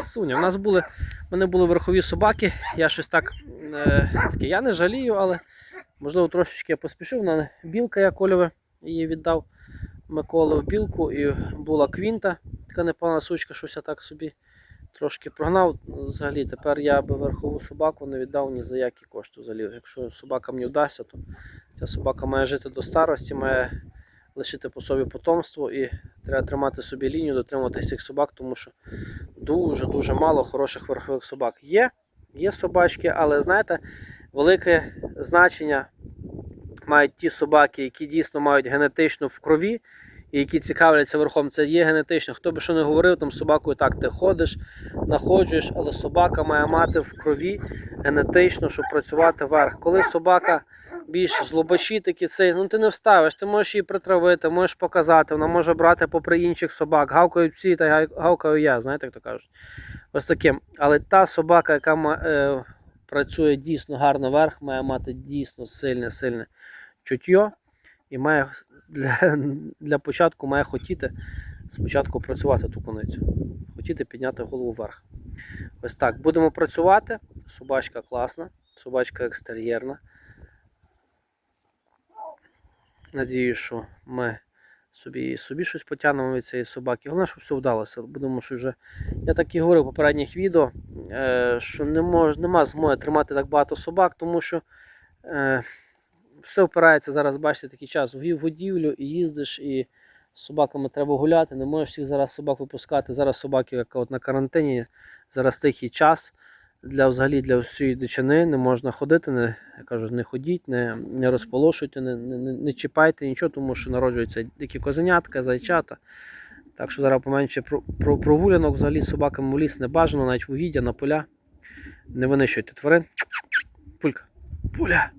красуня. У нас були, в мене були верхові собаки. Я щось так е, таке, я не жалію, але можливо трошечки я поспішив. Вона білка я кольове її віддав Миколи в білку. І була квінта, така непогана сучка, щось я так собі трошки прогнав. Взагалі тепер я би верхову собаку не віддав ні за які кошти. Взагалі, якщо собака мені вдасться, то ця собака має жити до старості, має лишити по собі потомство і треба тримати собі лінію, дотримуватися цих собак, тому що дуже-дуже мало хороших верхових собак. Є, є собачки, але знаєте, велике значення мають ті собаки, які дійсно мають генетично в крові. І які цікавляться верхом, це є генетично. Хто би що не говорив, там собакою так ти ходиш, находжуєш, але собака має мати в крові генетично, щоб працювати вверх. Коли собака більш злобачі такі цей, ну ти не вставиш, ти можеш її притравити, можеш показати, вона може брати попри інших собак. Гавкають всі, та гавкаю я, знаєте, як то кажуть. Ось таким. Але та собака, яка е, працює дійсно гарно вверх, має мати дійсно сильне, сильне чуття і має для, для початку має хотіти спочатку працювати ту куницю. Хотіти підняти голову вверх. Ось так. Будемо працювати. Собачка класна, собачка екстер'єрна. Надію, що ми собі, собі щось потягнемо від цієї собаки. Головне, щоб все вдалося. Будемо що вже. Я так і говорив в попередніх відео, е, що не мож, нема змоги тримати так багато собак, тому що е, все впирається зараз, бачите, такий час в годівлю і їздиш, і з собаками треба гуляти. Не можеш всіх зараз собак випускати. Зараз собаки, як от на карантині, зараз тихий час. Для взагалі для всієї дичини не можна ходити, не, я кажу, не ходіть, не, не розполошуйте, не, не, не- не чіпайте нічого, тому що народжуються дикі козенятка, зайчата. Так що зараз поменше про, про, прогулянок взагалі з собаками в ліс не бажано, навіть в угіддя на поля. Не винищуйте тварин. Пулька. Пуля.